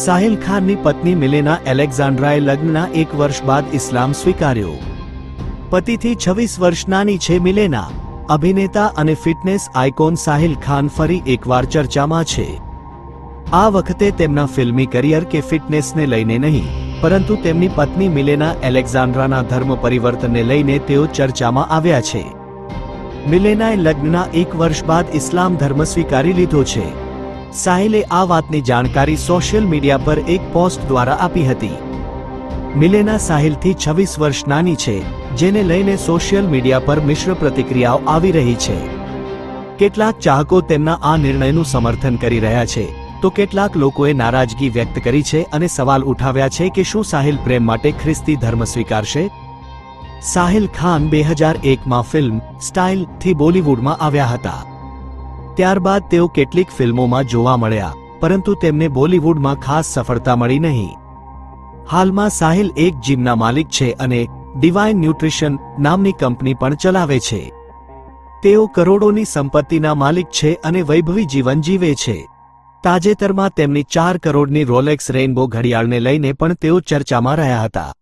સાહિલ ખાનની પત્ની મિલેના એલેક્ઝાન્ડ્રાએ લગ્નના એક વર્ષ બાદ ઇસ્લામ સ્વીકાર્યો. પતિથી છવ્વીસ વર્ષ નાની છે મિલેના. અભિનેતા અને ફિટનેસ આઇકોન સાહિલ ખાન ફરી એકવાર ચર્ચામાં છે. આ વખતે તેમના ફિલ્મી કરિયર કે ફિટનેસને લઈને નહીં, પરંતુ તેમની પત્ની મિલેના એલેક્ઝાન્ડ્રાના ધર્મ પરિવર્તનને લઈને તેઓ ચર્ચામાં આવ્યા છે. મિલેનાએ લગ્નના એક વર્ષ બાદ ઇસ્લામ ધર્મ સ્વીકારી લીધો છે. સાહિલે આ વાતની જાણકારી સોશિયલ મીડિયા પર એક પોસ્ટ દ્વારા આપી હતી. મિલેના સાહિલથી છવ્વીસ વર્ષ નાની છે, જેને લઈને સોશિયલ મીડિયા પર મિશ્ર પ્રતિક્રિયાઓ આવી રહી છે. કેટલાક ચાહકો તેમના આ નિર્ણયનું સમર્થન કરી રહ્યા છે, તો કેટલાક લોકોએ નારાજગી વ્યક્ત કરી છે અને સવાલ ઉઠાવ્યા છે કે શું સાહિલ પ્રેમ માટે ખ્રિસ્તી ધર્મ સ્વીકારશે? સાહિલ ખાન બે હજાર એકમાં ફિલ્મ સ્ટાઇલથી બોલિવૂડમાં આવ્યા હતા. ત્યારબાદ તેઓ કેટલીક ફિલ્મોમાં જોવા મળ્યા, પરંતુ તેમને બોલિવૂડમાં ખાસ સફળતા મળી નહીં. હાલમાં સાહિલ એક જીમના માલિક છે અને ડિવાઇન ન્યુટ્રિશન નામની કંપની પણ ચલાવે છે. તેઓ કરોડોની સંપત્તિના માલિક છે અને વૈભવી જીવન જીવે છે. તાજેતરમાં તેમની ચાર કરોડની રોલેક્સ રેઇનબો ઘડિયાળને લઈને પણ તેઓ ચર્ચામાં રહ્યા હતા.